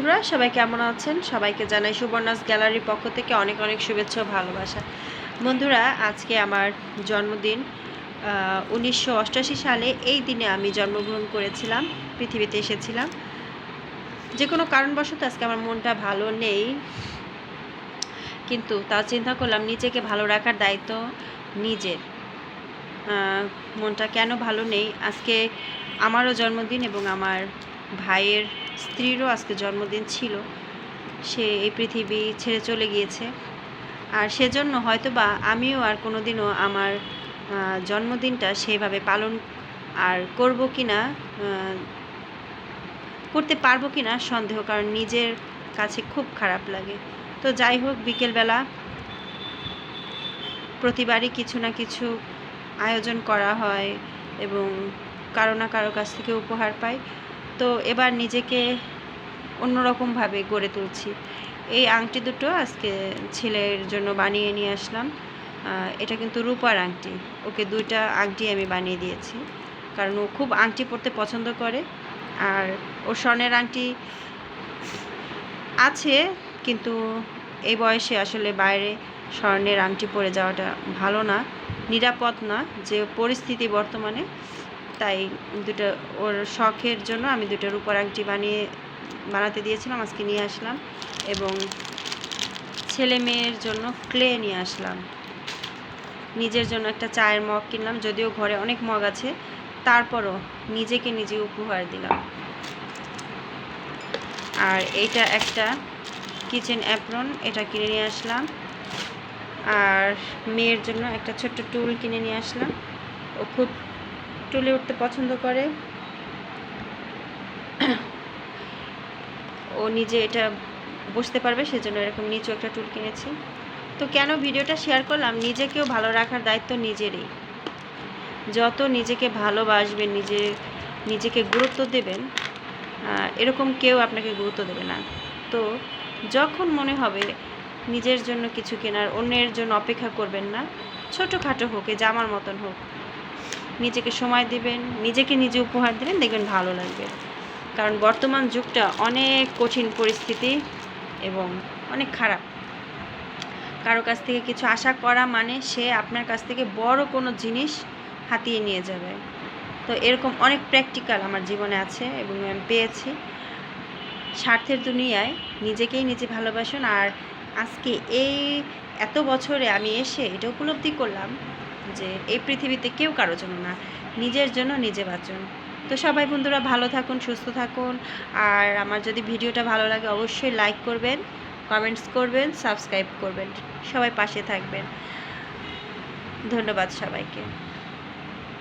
বন্ধুরা, সবাই কেমন আছেন? সবাইকে জানাই সুবর্ণাস গ্যালারির পক্ষ থেকে অনেক অনেক শুভেচ্ছা ভালোবাসা। বন্ধুরা, আজকে আমার জন্মদিন। উনিশশো সালে এই দিনে আমি জন্মগ্রহণ করেছিলাম, পৃথিবীতে এসেছিলাম। যে কোনো কারণবশত আজকে আমার মনটা ভালো নেই। কিন্তু তা চিন্তা করলাম, নিজেকে ভালো রাখার দায়িত্ব নিজের। মনটা কেন ভালো নেই? আজকে আমারও জন্মদিন এবং আমার ভাইয়ের স্ত্রীরও আজকে জন্মদিন ছিল। সে এই পৃথিবী ছেড়ে চলে গিয়েছে। আর সেজন্য হয়তো বা আমিও আর কোনোদিনও আমার জন্মদিনটা সেইভাবে পালন আর করব কি না করতে পারব কি না সন্দেহ, কারণ নিজের কাছে খুব খারাপ লাগে। তো যাই হোক, বিকেলবেলা প্রতিবারই কিছু না কিছু আয়োজন করা হয় এবং কারও না কারও কাছ থেকে উপহার পাই। তো এবার নিজেকে অন্যরকমভাবে গড়ে তুলছি। এই আংটি দুটো আজকে ছেলের জন্য বানিয়ে নিয়ে আসলাম। এটা কিন্তু রূপার আংটি। ওকে দুইটা আংটি আমি বানিয়ে দিয়েছি। কারণ ও খুব আংটি পরতে পছন্দ করে। আর ওর স্বর্ণের আংটি আছে, কিন্তু এই বয়সে আসলে বাইরে স্বর্ণের আংটি পরে যাওয়াটা ভালো না, নিরাপদ না যে পরিস্থিতি বর্তমানে। তাই দুটো ওর শখের জন্য আমি দুটো রূপার আংটি বানিয়ে, বানাতে দিয়েছিলাম, আজকে নিয়ে আসলাম। এবং ছেলে মেয়ের জন্য ক্লে নিয়ে আসলাম। নিজের জন্য একটা চায়ের মগ কিনলাম, যদিও ঘরে অনেক মগ আছে। তারপরও নিজেকে নিজে উপহার দিলাম। আর এইটা একটা কিচেন অ্যাপ্রন, এটা কিনে নিয়ে আসলাম। আর মেয়ের জন্য একটা ছোট্ট টুল কিনে নিয়ে আসলাম। ও খুব টুলে উঠতে পছন্দ করে। ও নিজে এটা বসতে পারবে, সেজন্য এরকম নিচু একটা টুল কিনেছি। তো কেন ভিডিওটা শেয়ার করলাম? নিজেকেও ভালো রাখার দায়িত্ব নিজেরই। যত নিজেকে ভালোবাসবেন, নিজে, নিজেকে গুরুত্ব দেবেন এরকম কেউ আপনাকে গুরুত্ব দেবে না। তো যখন মনে হবে নিজের জন্য কিছু কেনার, অন্যের জন্য অপেক্ষা করবেন না, ছোটোখাটো হোক, এ জামার মতন হোক নিজেকে সময় দিবেন, নিজেকে নিজে উপহার দেবেন, দেখবেন ভালো লাগবে। কারণ বর্তমান যুগটা অনেক কঠিন পরিস্থিতি এবং অনেক খারাপ। কারও কাছ থেকে কিছু আশা করা মানে সে আপনার কাছ থেকে বড় কোনো জিনিস হাতিয়ে নিয়ে যাবে। তো এরকম অনেক প্র্যাকটিক্যাল আমার জীবনে আছে এবং আমি পেয়েছি। স্বার্থের দুনিয়ায় নিজেকেই নিজে ভালোবাসুন আর আজকে এই এত বছরে আমি এসে এটা উপলব্ধি করলাম যে এই পৃথিবীতে কেউ কারও জন্য না, নিজের জন্য নিজে বাঁচুন। তো সবাই বন্ধুরা ভালো থাকুন, সুস্থ থাকুন। আর আমার যদি ভিডিওটা ভালো লাগে অবশ্যই লাইক করবেন, কমেন্টস করবেন, সাবস্ক্রাইব করবেন। সবাই পাশে থাকবেন। ধন্যবাদ সবাইকে।